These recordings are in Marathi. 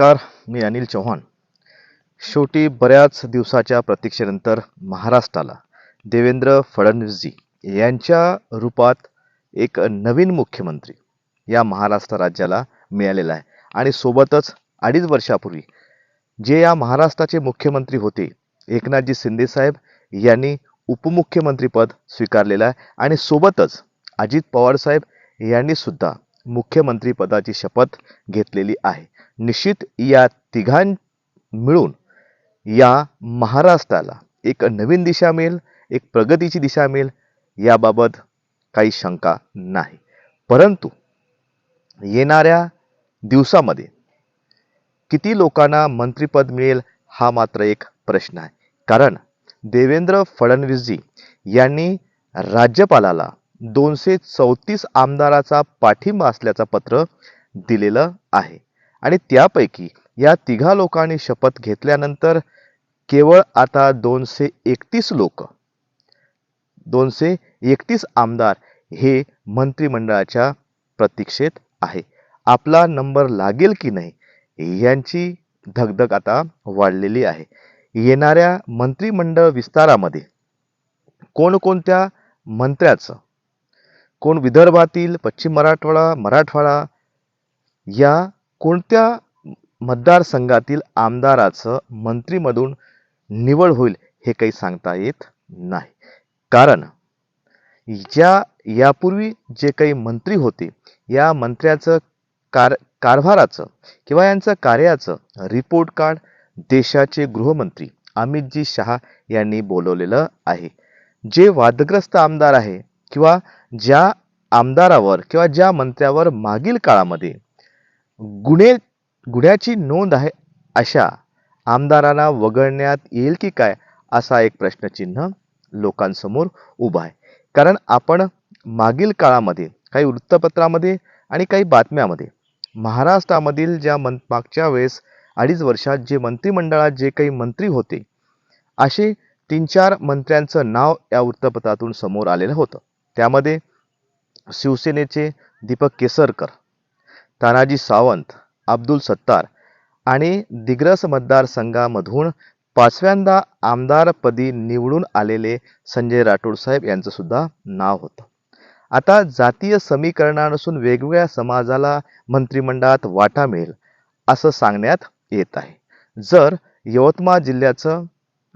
नमस्कार मी अनिल चव्हाण. शेवटी बऱ्याच दिवसाच्या प्रतीक्षेनंतर महाराष्ट्राला देवेंद्र फडणवीसजी यांच्या रूपात एक नवीन मुख्यमंत्री या महाराष्ट्र राज्याला मिळालेला आहे. आणि सोबतच अडीच वर्षापूर्वी जे या महाराष्ट्राचे मुख्यमंत्री होते एकनाथजी शिंदेसाहेब यांनी उपमुख्यमंत्रीपद स्वीकारलेलं आहे. आणि सोबतच अजित पवारसाहेब यांनी सुद्धा शपथ घेतलेली आहे. निश्चित या तिघां मिळून या महाराष्ट्राला एक नवीन दिशा मिळेल एक प्रगतीची दिशा मिळेल याबाबत काही शंका नाही. परंतु येणाऱ्या दिवसामध्ये किती लोकांना मंत्रिपद मिळेल हा मात्र एक प्रश्न आहे. कारण देवेंद्र फडणवीसजी यांनी राज्यपालाला दोनशे चौतीस आमदाराचा पाठिंबा असल्याचं पत्र दिलेलं आहे. आणि त्यापैकी या तिघा लोकांनी शपथ घेतल्यानंतर केवळ आता दोनशे एकतीस लोक. दोनशे एकतीस आमदार हे मंत्रिमंडळाच्या प्रतीक्षेत आहे. आपला नंबर लागेल की नाही यांची धगधग आता वाढलेली आहे. येणाऱ्या मंत्रिमंडळ विस्तारामध्ये कोणकोणत्या मंत्र्याचं कोण विदर्भातील पश्चिम मराठवाडा मराठवाडा या कोणत्या मतदारसंघातील आमदाराचं मंत्रीमधून निवड होईल हे काही सांगता येत नाही. कारण ज्या यापूर्वी जे काही मंत्री होते या मंत्र्याचं कार कारभाराचं किंवा यांचं कार्याचं रिपोर्ट कार्ड देशाचे गृहमंत्री अमितजी शहा यांनी बोलवलेलं आहे. जे वादग्रस्त आमदार आहे किंवा ज्या आमदारावर किंवा ज्या मंत्र्यावर मागील काळामध्ये गुन्हे गुन्ह्याची नोंद आहे अशा आमदारांना वगळण्यात येईल की काय असा एक प्रश्नचिन्ह लोकांसमोर उभा आहे. कारण आपण मागील काळामध्ये काही वृत्तपत्रामध्ये आणि काही बातम्यामध्ये महाराष्ट्रामधील ज्या मन मागच्या वेळेस अडीच वर्षात जे मंत्रिमंडळात जे काही मंत्री होते असे तीन चार मंत्र्यांचं नाव या वृत्तपत्रातून समोर आलेलं होतं. त्यामध्ये शिवसेनेचे दीपक केसरकर तानाजी सावंत अब्दुल सत्तार आणि दिग्रस मतदारसंघामधून पाचव्यांदा आमदारपदी निवडून आलेले संजय राठोड साहेब यांचं सुद्धा नाव होतं. आता जातीय समीकरणानुसार वेगवेगळ्या समाजाला मंत्रिमंडळात वाटा मिळेल असं सांगण्यात येत आहे. जर यवतमाळ जिल्ह्याचं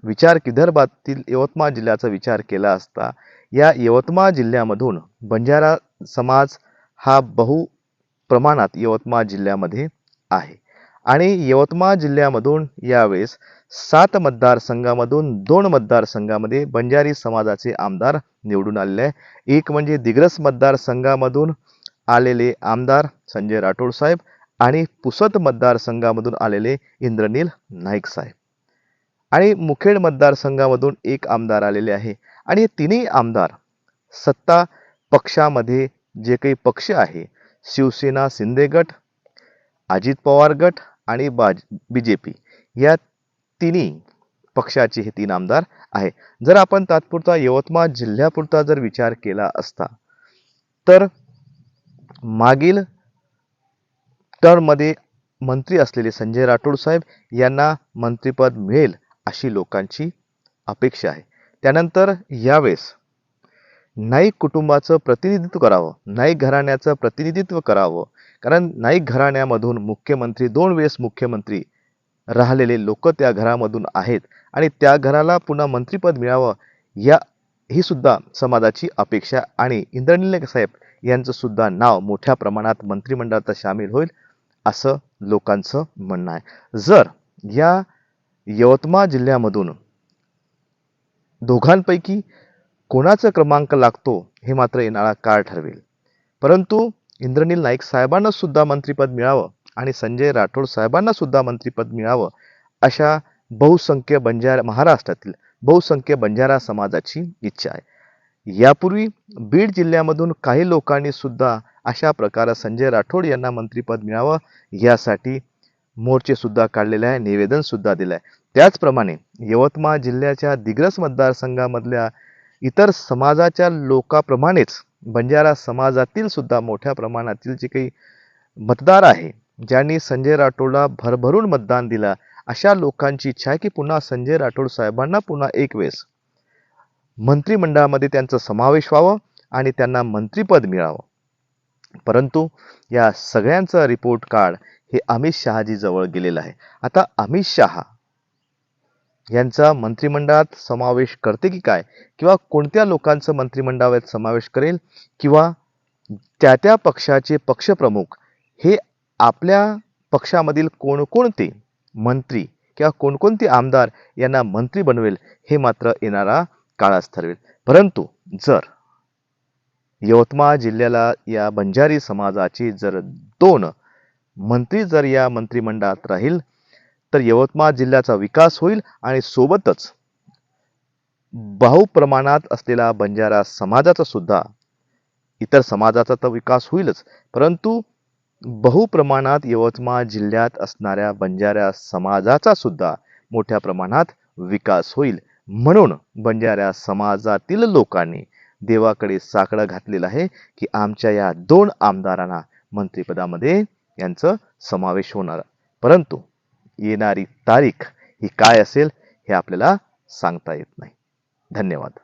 विचार विदर्भातील यवतमाळ जिल्ह्याचा विचार केला असता या यवतमाळ जिल्ह्यामधून बंजारा समाज हा बहु प्रमाणात यवतमाळ जिल्ह्यामध्ये आहे. आणि यवतमाळ जिल्ह्यामधून यावेळेस सात मतदारसंघामधून दोन मतदारसंघामध्ये बंजारी समाजाचे आमदार निवडून आलेले आहे एक म्हणजे दिग्रस मतदारसंघामधून आलेले आमदार संजय राठोड साहेब आणि पुसद मतदारसंघामधून आलेले इंद्रनील नाईक साहेब. आणि मुखेड मतदारसंघामधून एक आमदार आलेले आहे. आणि तिन्ही आमदार सत्ता पक्षामध्ये जे काही पक्ष आहे शिवसेना शिंदे गट अजित पवार गट आणि बाज बी जे पी या तिन्ही पक्षाचे हे तीन आमदार आहे. जर आपण तात्पुरता यवतमाळ जिल्ह्यापुरता जर विचार केला असता तर मागील टर्ममध्ये मंत्री असलेले संजय राठोड साहेब यांना मंत्रिपद मिळेल अशी लोकांची अपेक्षा आहे. त्यानंतर यावेळेस नाईक कुटुंबाचं प्रतिनिधित्व करावं नाईक घराण्याचं प्रतिनिधित्व करावं. कारण नाईक घराण्यामधून मुख्यमंत्री दोन वेळेस मुख्यमंत्री राहिलेले लोक त्या घरामधून आहेत आणि त्या घराला पुन्हा मंत्रिपद मिळावं या ही सुद्धा समाजाची अपेक्षा आणि इंद्रनील साहेब यांचं सुद्धा नाव मोठ्या प्रमाणात मंत्रिमंडळात सामील होईल असं लोकांचं म्हणणं आहे. जर या यवतमाळ जिल्ह्यामधून दोघांपैकी कोणाचा क्रमांक लागतो हे मात्र येणारा काळ ठरवेल. परंतु इंद्रनील नाईक साहेबांना सुद्धा मंत्रिपद मिळावं आणि संजय राठोड साहेबांना सुद्धा मंत्रिपद मिळावं अशा बहुसंख्य बंजारा महाराष्ट्रातील बहुसंख्य बंजारा समाजाची इच्छा आहे. यापूर्वी बीड जिल्ह्यामधून काही लोकांनी सुद्धा अशा प्रकारे संजय राठोड यांना मंत्रिपद मिळावं यासाठी मोर्चे सुद्धा काढलेले आहे निवेदन सुद्धा दिलं आहे त्याचप्रमाणे यवतमाळ जिल्ह्याच्या दिग्रस मतदारसंघामधल्या इतर समाजाच्या लोकाप्रमाणेच बंजारा समाजातील सुद्धा मोठ्या प्रमाणातील जे काही मतदार आहे ज्यांनी संजय राठोडला भरभरून मतदान दिला अशा लोकांची इच्छा आहे की पुन्हा संजय राठोड साहेबांना पुन्हा एक वेळेस मंत्रिमंडळामध्ये त्यांचा समावेश व्हावं आणि त्यांना मंत्रिपद मिळावं. परंतु या सगळ्यांचा रिपोर्ट कार्ड हे अमित शहाजी जवळ गेलेलं आहे. आता अमित शहा यांचा मंत्रिमंडळात समावेश करते की काय? किंवा कोणत्या लोकांचं मंत्रिमंडळात समावेश करेल? किंवा त्या त्या पक्षाचे पक्षप्रमुख हे आपल्या पक्षामधील कोणकोणते मंत्री किंवा कोणकोणते आमदार यांना मंत्री बनवेल हे मात्र येणारा काळाच ठरवेल. परंतु जर यवतमाळ जिल्ह्याला या बंजारी समाजाची जर दोन मंत्री जर या मंत्रिमंडळात राहील तर यवतमाळ जिल्ह्याचा विकास होईल आणि सोबतच बहुप्रमाणात असलेला बंजारा समाजाचा सुद्धा इतर समाजाचा तर विकास होईलच. परंतु बहुप्रमाणात यवतमाळ जिल्ह्यात असणाऱ्या बंजाऱ्या समाजाचा सुद्धा मोठ्या प्रमाणात विकास होईल. म्हणून बंजाऱ्या समाजातील लोकांनी देवाकडे साकडं घातलेलं आहे की आमच्या या दोन आमदारांना मंत्रिपदामध्ये यांचं समावेश होणार. परंतु येणारी तारीख ही काय असेल हे आपल्याला सांगता येत नाही. धन्यवाद.